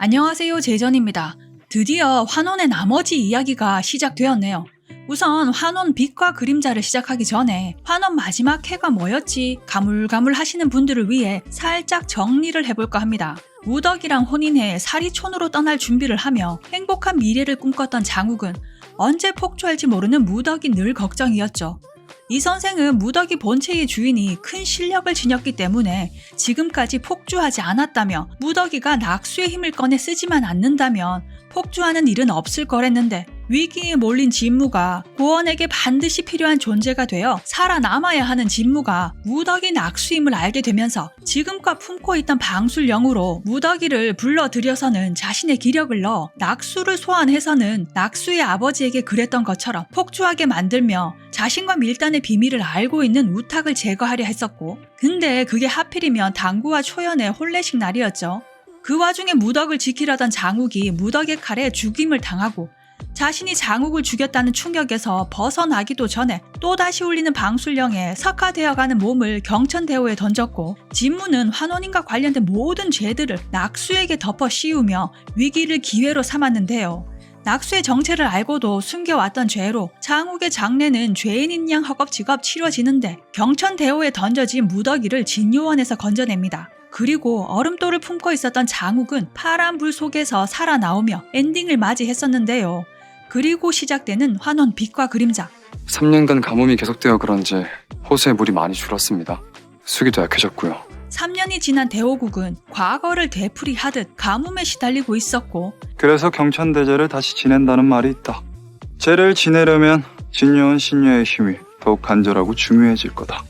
안녕하세요, 제전입니다. 드디어 환원의 나머지 이야기가 시작되었네요. 우선 환원 빛과 그림자를 시작하기 전에 환원 마지막 회가 뭐였지 가물가물 하시는 분들을 위해 살짝 정리를 해볼까 합니다. 무덕이랑 혼인해 사리촌으로 떠날 준비를 하며 행복한 미래를 꿈꿨던 장욱은 언제 폭주할지 모르는 무덕이 늘 걱정이었죠. 이 선생은 무덕이 본체의 주인이 큰 실력을 지녔기 때문에 지금까지 폭주하지 않았다며 무덕이가 낙수의 힘을 꺼내 쓰지만 않는다면 폭주하는 일은 없을 거랬는데 위기에 몰린 진무가 고원에게 반드시 필요한 존재가 되어 살아남아야 하는 진무가 무덕이 낙수임을 알게 되면서 지금껏 품고 있던 방술령으로 무덕이를 불러들여서는 자신의 기력을 넣어 낙수를 소환해서는 낙수의 아버지에게 그랬던 것처럼 폭주하게 만들며 자신과 밀단의 비밀을 알고 있는 우탁을 제거하려 했었고 근데 그게 하필이면 당구와 초연의 혼례식 날이었죠. 그 와중에 무덕을 지키려던 장욱이 무덕의 칼에 죽임을 당하고 자신이 장욱을 죽였다는 충격에서 벗어나기도 전에 또다시 울리는 방술령에 석화되어가는 몸을 경천대오에 던졌고 진무는 환원인과 관련된 모든 죄들을 낙수에게 덮어 씌우며 위기를 기회로 삼았는데요. 낙수의 정체를 알고도 숨겨왔던 죄로 장욱의 장례는 죄인인 양 허겁지겁 치러지는데 경천대오에 던져진 무더기를 진요원에서 건져냅니다. 그리고 얼음돌을 품고 있었던 장욱은 파란 불 속에서 살아나오며 엔딩을 맞이했었는데요. 그리고 시작되는 환원 빛과 그림자. 3년간 가뭄이 계속되어 그런지 호수의 물이 많이 줄었습니다. 수기도 약해졌고요. 3년이 지난 대호국은 과거를 되풀이하듯 가뭄에 시달리고 있었고 그래서 경천대제를 다시 지낸다는 말이 있다. 제를 지내려면 진여원 신녀의 힘이 더욱 간절하고 중요해질 거다.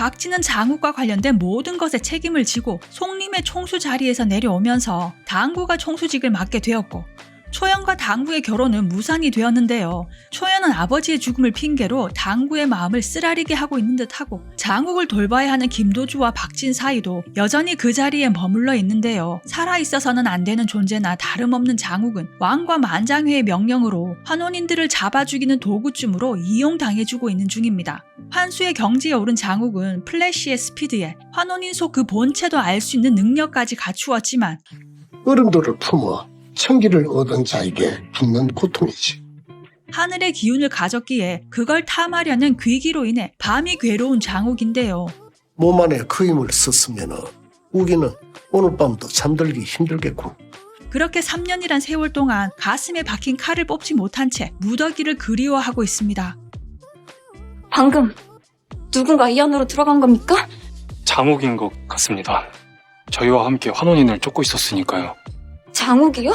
박쥐는 장욱과 관련된 모든 것에 책임을 지고 송림의 총수 자리에서 내려오면서 당구가 총수직을 맡게 되었고 초연과 당구의 결혼은 무산이 되었는데요. 초연은 아버지의 죽음을 핑계로 당구의 마음을 쓰라리게 하고 있는 듯하고 장욱을 돌봐야 하는 김도주와 박진 사이도 여전히 그 자리에 머물러 있는데요. 살아 있어서는 안 되는 존재나 다름없는 장욱은 왕과 만장회의 명령으로 환원인들을 잡아 죽이는 도구쯤으로 이용당해주고 있는 중입니다. 환수의 경지에 오른 장욱은 플래시의 스피드에 환원인 속 그 본체도 알 수 있는 능력까지 갖추었지만 얼음돌을 품어 청기를 얻은 자에게 죽는 고통이지. 하늘의 기운을 가졌기에 그걸 탐하려는 귀기로 인해 밤이 괴로운 장욱인데요. 몸 안에 그 힘을 썼으면 우기는 오늘 밤도 잠들기 힘들겠군. 그렇게 3년이란 세월 동안 가슴에 박힌 칼을 뽑지 못한 채 무더기를 그리워하고 있습니다. 방금 누군가 이 안으로 들어간 겁니까? 장옥인 것 같습니다. 저희와 함께 환원인을 쫓고 있었으니까요. 장욱이요?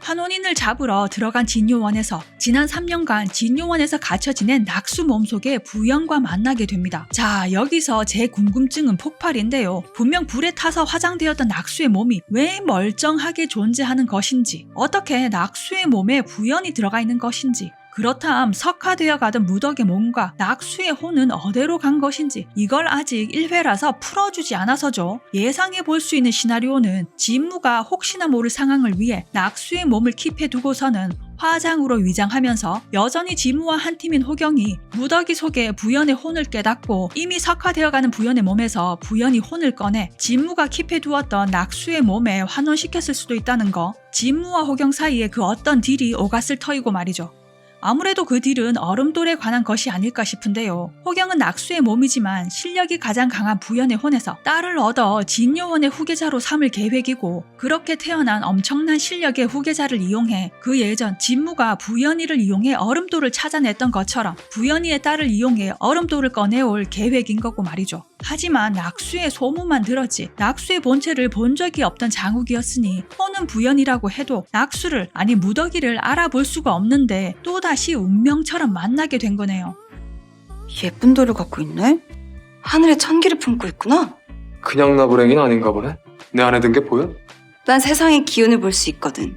환원인을 잡으러 들어간 진요원에서 지난 3년간 진요원에서 갇혀 지낸 낙수 몸속에 부연과 만나게 됩니다. 자, 여기서 제 궁금증은 폭발인데요. 분명 불에 타서 화장되었던 낙수의 몸이 왜 멀쩡하게 존재하는 것인지, 어떻게 낙수의 몸에 부연이 들어가 있는 것인지, 그렇담 석화되어 가던 무덕의 몸과 낙수의 혼은 어디로 간 것인지 이걸 아직 1회라서 풀어주지 않아서죠. 예상해 볼 수 있는 시나리오는 진무가 혹시나 모를 상황을 위해 낙수의 몸을 킵해 두고서는 화장으로 위장하면서 여전히 진무와 한 팀인 호경이 무더기 속에 부연의 혼을 깨닫고 이미 석화되어가는 부연의 몸에서 부연이 혼을 꺼내 진무가 킵해 두었던 낙수의 몸에 환원시켰을 수도 있다는 거 진무와 호경 사이에 그 어떤 딜이 오갔을 터이고 말이죠. 아무래도 그 딜은 얼음돌에 관한 것이 아닐까 싶은데요. 호경은 낙수의 몸이지만 실력이 가장 강한 부연의 혼에서 딸을 얻어 진요원의 후계자로 삼을 계획이고 그렇게 태어난 엄청난 실력의 후계자를 이용해 그 예전 진무가 부연이를 이용해 얼음돌을 찾아냈던 것처럼 부연이의 딸을 이용해 얼음돌을 꺼내올 계획인 거고 말이죠. 하지만 낙수의 소문만 들었지 낙수의 본체를 본 적이 없던 장욱이었으니 호는 부연이라고 해도 낙수를 아니 무더기를 알아볼 수가 없는데 또다시 운명처럼 만나게 된 거네요. 예쁜 돌을 갖고 있네? 하늘에 천기를 품고 있구나? 그냥 나부랭이는 아닌가 보네. 내 안에 든 게 보여? 난 세상의 기운을 볼 수 있거든.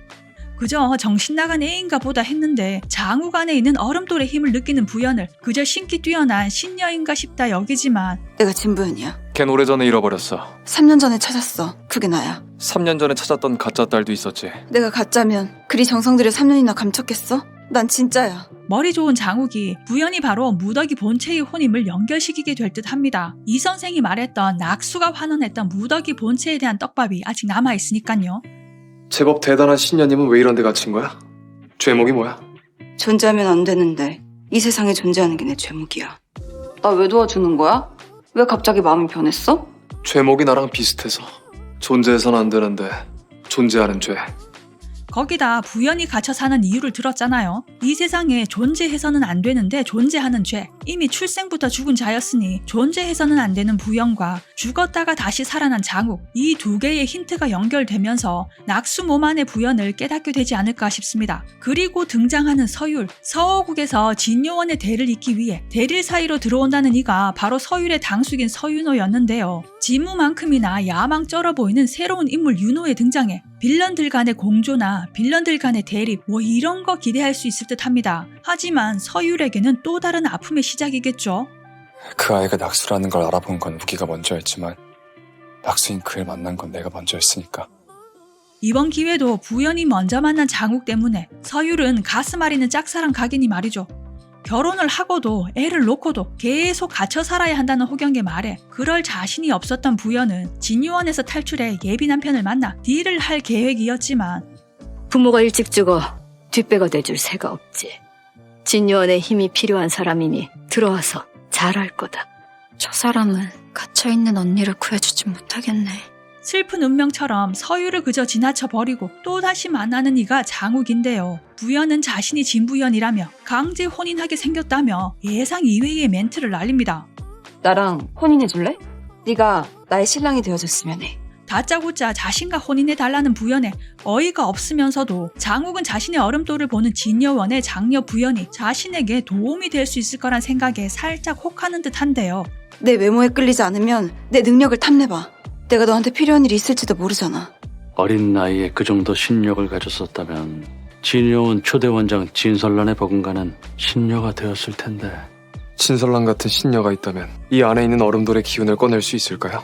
그저 정신 나간 애인가 보다 했는데 장욱 안에 있는 얼음돌의 힘을 느끼는 부연을 그저 신기 뛰어난 신녀인가 싶다 여기지만 내가 진부연이야. 걘 오래전에 잃어버렸어. 3년 전에 찾았어. 그게 나야. 3년 전에 찾았던 가짜 딸도 있었지. 내가 가짜면 그리 정성 들여 3년이나 감췄겠어? 난 진짜야. 머리 좋은 장욱이 부연이 바로 무더기 본체의 혼임을 연결시키게 될 듯 합니다. 이 선생이 말했던 낙수가 환원했던 무더기 본체에 대한 떡밥이 아직 남아있으니까요. 제법 대단한 신녀님은 왜 이런 데 갇힌 거야? 죄목이 뭐야? 존재하면 안 되는데 이 세상에 존재하는 게 내 죄목이야. 나 왜 도와주는 거야? 왜 갑자기 마음이 변했어? 죄목이 나랑 비슷해서 존재해선 안 되는데 존재하는 죄. 거기다 부연이 갇혀 사는 이유를 들었잖아요. 이 세상에 존재해서는 안 되는데 존재하는 죄. 이미 출생부터 죽은 자였으니 존재해서는 안 되는 부연과 죽었다가 다시 살아난 장욱. 이 두 개의 힌트가 연결되면서 낙수 몸 안의 부연을 깨닫게 되지 않을까 싶습니다. 그리고 등장하는 서율. 서호국에서 진요원의 대를 잇기 위해 대릴 사이로 들어온다는 이가 바로 서율의 당숙인 서윤호였는데요. 지무만큼이나 야망 쩔어 보이는 새로운 인물 윤호의 등장에 빌런들 간의 공조나 빌런들 간의 대립 뭐 이런 거 기대할 수 있을 듯 합니다. 하지만 서율에게는 또 다른 아픔의 시작이겠죠. 그 아이가 낙수라는 걸 알아본 건 우기가 먼저였지만 낙수인 그를 만난 건 내가 먼저였으니까. 이번 기회도 부연이 먼저 만난 장욱 때문에 서율은 가슴 아리는 짝사랑 각이니 말이죠. 결혼을 하고도 애를 놓고도 계속 갇혀 살아야 한다는 호경의 말에 그럴 자신이 없었던 부연은 진유원에서 탈출해 예비 남편을 만나 딜을 할 계획이었지만 부모가 일찍 죽어 뒷배가 돼줄 새가 없지. 진요원의 힘이 필요한 사람이니 들어와서 잘할 거다. 저 사람은 갇혀있는 언니를 구해주지 못하겠네. 슬픈 운명처럼 서유를 그저 지나쳐 버리고 또다시 만나는 이가 장욱인데요. 부연은 자신이 진부연이라며 강제 혼인하게 생겼다며 예상 이외의 멘트를 날립니다. 나랑 혼인해줄래? 네가 나의 신랑이 되어줬으면 해. 다짜고짜 자신과 혼인해 달라는 부연에 어이가 없으면서도 장욱은 자신의 얼음돌을 보는 진여원의 장녀 부연이 자신에게 도움이 될 수 있을 거란 생각에 살짝 혹하는 듯한데요. 내 외모에 끌리지 않으면 내 능력을 탐내봐. 내가 너한테 필요한 일이 있을지도 모르잖아. 어린 나이에 그 정도 신력을 가졌었다면 진여원 초대 원장 진설란의 버금가는 신녀가 되었을 텐데 진설랑 같은 신녀가 있다면 이 안에 있는 얼음돌의 기운을 꺼낼 수 있을까요?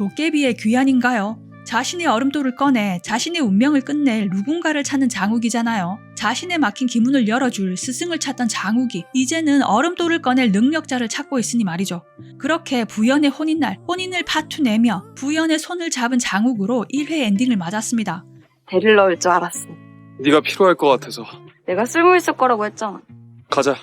도깨비의 귀환인가요? 자신의 얼음돌을 꺼내 자신의 운명을 끝낼 누군가를 찾는 장욱이잖아요. 자신의 막힌 기문을 열어줄 스승을 찾던 장욱이 이제는 얼음돌을 꺼낼 능력자를 찾고 있으니 말이죠. 그렇게 부연의 혼인날 혼인을 파투내며 부연의 손을 잡은 장욱으로 1회 엔딩을 맞았습니다. 대를 넣을 줄 알았어. 네가 필요할 것 같아서 내가 쓸모 있을 거라고 했잖아. 가자.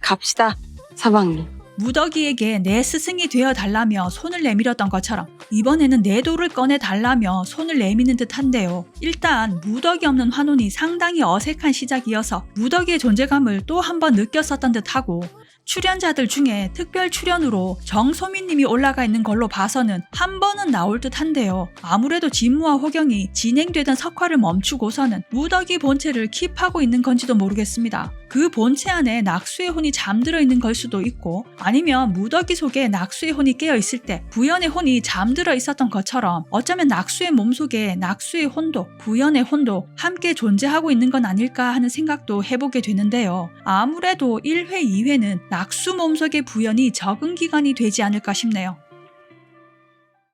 갑시다, 사방님. 무더기에게 내 스승이 되어 달라며 손을 내밀었던 것처럼 이번에는 내 돌을 꺼내 달라며 손을 내미는 듯한데요. 일단 무더기 없는 환혼이 상당히 어색한 시작이어서 무더기의 존재감을 또 한 번 느꼈었던 듯하고 출연자들 중에 특별 출연으로 정소민님이 올라가 있는 걸로 봐서는 한 번은 나올 듯한데요. 아무래도 진무와 호경이 진행되던 석화를 멈추고서는 무더기 본체를 킵하고 있는 건지도 모르겠습니다. 그 본체 안에 낙수의 혼이 잠들어 있는 걸 수도 있고 아니면 무더기 속에 낙수의 혼이 깨어 있을 때 부연의 혼이 잠들어 있었던 것처럼 어쩌면 낙수의 몸 속에 낙수의 혼도 부연의 혼도 함께 존재하고 있는 건 아닐까 하는 생각도 해보게 되는데요. 아무래도 1회, 2회는 낙수 몸속의 부연이 적응 기간이 되지 않을까 싶네요.